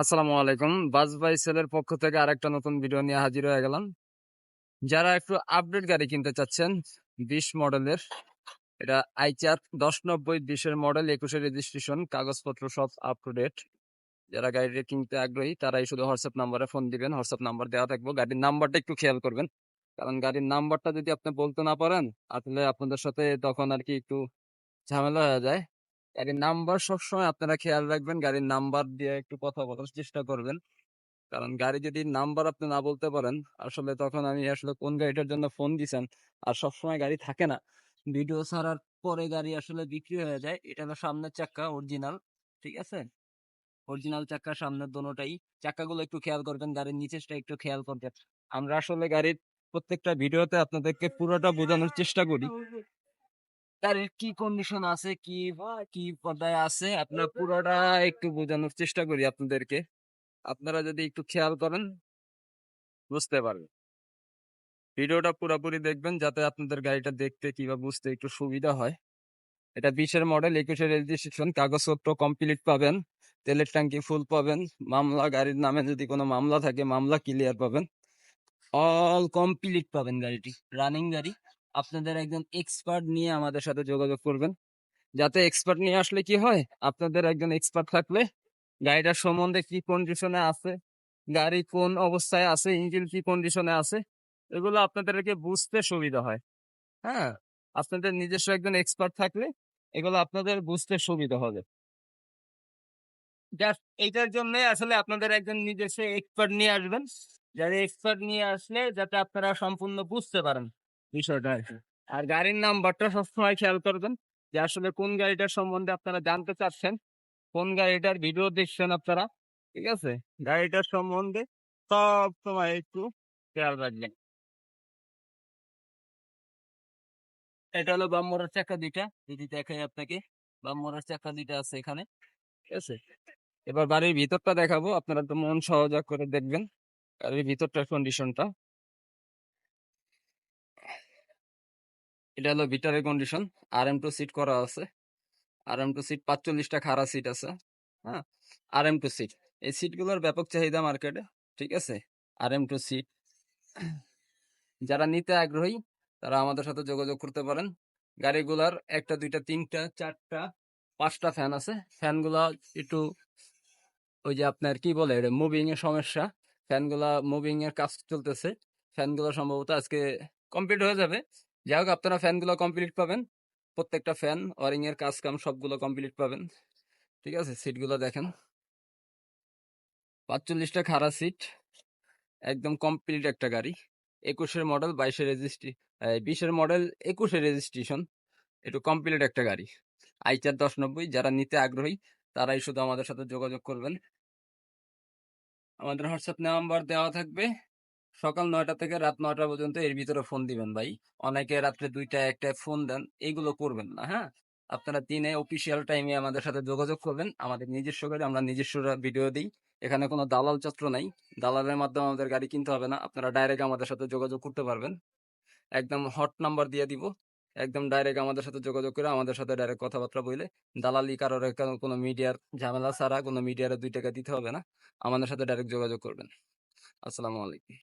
আসসালামু আলাইকুম। বাস বাই সেলের পক্ষ থেকে আরেকটা নতুন ভিডিও নিয়ে হাজির হয়ে গেলাম। যারা একটু আপডেট গাড়ি কিনতে চাচ্ছেন, বিশ মডেলের, এটা আইচার দশ নব্বই বিশের মডেল, একুশে রেজিস্ট্রেশন কাগজপত্র সব আপ টু ডেট যারা গাড়িটা কিনতে আগ্রহী, তারাই শুধু হোয়াটসঅ্যাপ নাম্বারে ফোন দিবেন, হোয়াটসঅ্যাপ নাম্বার দেওয়া থাকব। গাড়ির নাম্বারটা একটু খেয়াল করবেন, কারণ গাড়ির নাম্বারটা যদি আপনি বলতে না পারেন আসলে আপনাদের সাথে তখন আর কি একটু ঝামেলা হয়ে যায়। গাড়ির নাম্বার সবসময় আপনারা খেয়াল রাখবেন, গাড়ির নাম্বার দিয়ে একটু কথা বলার চেষ্টা করবেন। কারণ গাড়ি যদি নাম্বার আপনি না বলতে পারেন, আসলে তখন আমি আসলে কোন গাড়িটার জন্য ফোন দিছেন আর সবসময় গাড়ি থাকে না। ভিডিও ছাড়ার পরে গাড়ি আসলে বিক্রি হয়ে যায়, এটা হলো সামনের চাক্কা অরিজিনাল ঠিক আছে? অরিজিনাল চাক্কা সামনের দোনোটাই। চাক্কাগুলো একটু খেয়াল করবেন, গাড়ির নিচেরটা একটু খেয়াল করবেন। আমরা আসলে গাড়ির প্রত্যেকটা ভিডিওতে আপনাদেরকে পুরোটা বোঝানোর চেষ্টা করি। গাড়ির কি কন্ডিশন আছে, কি কি আছে? আপনার পুরোটা একটু বোঝানোর চেষ্টা করি আপনাদেরকে। আপনারা যদি একটু খেয়াল করেন, বুঝতে পারবেন। ভিডিওটা পুরোপুরি দেখবেন, যাতে আপনাদের গাড়িটা দেখতে কিংবা বুঝতে একটু সুবিধা হয়। এটা বিশের মডেল একুশের রেজিস্ট্রেশন কাগজপত্র কমপ্লিট পাবেন, তেলের ট্যাঙ্কি ফুল পাবেন, মামলা, গাড়ির নামে যদি কোনো মামলা থাকে, মামলা ক্লিয়ার পাবেন। অল কমপ্লিট পাবেন গাড়িটি রানিং গাড়ি। আপনাদের একজন এক্সপার্ট নিয়ে আমাদের সাথে যোগাযোগ করবেন। যাতে এক্সপার্ট নিয়ে আসলে কি হয়, আপনাদের একজন এক্সপার্ট থাকলে গাড়িটার সম্বন্ধে কি কন্ডিশনে আছে, গাড়ি কোন অবস্থায় আছে ইঞ্জিন কি কন্ডিশনে আছে, এগুলো আপনাদেরকে বুঝতে সুবিধা হয়। হ্যাঁ আপনাদের নিজস্ব একজন এক্সপার্ট থাকলে এগুলো আপনাদের বুঝতে সুবিধা হবে। জাস্ট এইটার জন্য আসলে আপনাদের একজন নিজস্ব এক্সপার্ট নিয়ে আসবেন। যারা এক্সপার্ট নিয়ে আসলে যাতে আপনারা সম্পূর্ণ বুঝতে পারেন। বিষয়টা আর গাড়ির নাম্বারটা সবসময় খেয়াল করবেন যে আসলে কোন গাড়িটার সম্বন্ধে আপনারা জানতে চাচ্ছেন, কোন গাড়িটার ভিডিও দেখছেন আপনারা, ঠিক আছে? গাড়িটার সম্বন্ধে সব সময় একটু খেয়াল রাখবেন। এটা হলো বাম্মরের চাকা দুইটা, যদি দেখাই আপনাকে বাম্মরের চাকা দুইটা আছে এখানে, ঠিক আছে? এবার বাড়ির ভিতরটা দেখাবো, আপনারা তো মন সহযোগ করে দেখবেন, গাড়ির ভিতরটার কন্ডিশনটা এটা হলো ভিটারের কন্ডিশন আর এম টু সিট করা আছে। আর এম টু সিট পাঁচচল্লিশটা খাড়া সিট আছে হ্যাঁ? আর এম টু সিট এই সিটগুলোর ব্যাপক চাহিদা মার্কেটে ঠিক আছে? আর এম টু সিট যারা নিতে আগ্রহী, তারা আমাদের সাথে যোগাযোগ করতে পারেন। গাড়িগুলার একটা, দুইটা, তিনটা, চারটা, পাঁচটা ফ্যান আছে। ফ্যানগুলা একটু, ওই যে আপনার কি বলে মুভিং এর সমস্যা। ফ্যানগুলা মুভিং এর কাজ চলতেছে। ফ্যানগুলো সম্ভবত আজকে কমপ্লিট হয়ে যাবে। যাই হোক, আপনারা ফ্যানগুলো কমপ্লিট পাবেন। প্রত্যেকটা ফ্যান ওয়ারিং এর কাজ কাম সবগুলো কমপ্লিট পাবেন। ঠিক আছে? সিটগুলো দেখেন। পাঁচচল্লিশটা খাড়া সিট, একদম কমপ্লিট একটা গাড়ি। একুশের মডেল বাইশের রেজিস্ট্রি বিশের মডেল একুশের রেজিস্ট্রেশন একটু কমপ্লিট একটা গাড়ি। আইচার দশ নব্বই যারা নিতে আগ্রহী, তারাই শুধু আমাদের সাথে যোগাযোগ করবেন। আমাদের হোয়াটসঅ্যাপ নাম্বার দেওয়া থাকবে। সকাল নয়টা থেকে রাত নয়টা পর্যন্ত এর ভিতরে ফোন দিবেন ভাই। অনেকে রাত্রে দুইটা একটা ফোন দেন এইগুলো করবেন না হ্যাঁ? আপনারা দিনে অফিসিয়াল টাইমে আমাদের সাথে যোগাযোগ করবেন। আমাদের নিজস্ব গাড়ি, আমরা নিজস্ব ভিডিও দিই। এখানে কোনো দালাল চত্র নাই। দালালের মাধ্যমে আমাদের গাড়ি কিনতে হবে না। আপনারা ডাইরেক্ট আমাদের সাথে যোগাযোগ করতে পারবেন। একদম হট নাম্বার দিয়ে দিব। একদম ডাইরেক্ট আমাদের সাথে যোগাযোগ করে আমাদের সাথে ডাইরেক্ট কথাবার্তা বলে দালালি কারোর কোনো মিডিয়ার ঝামেলা ছাড়া কোনো মিডিয়ার দুই টাকা দিতে হবে না। আমাদের সাথে ডাইরেক্ট যোগাযোগ করবেন। আসসালামু আলাইকুম।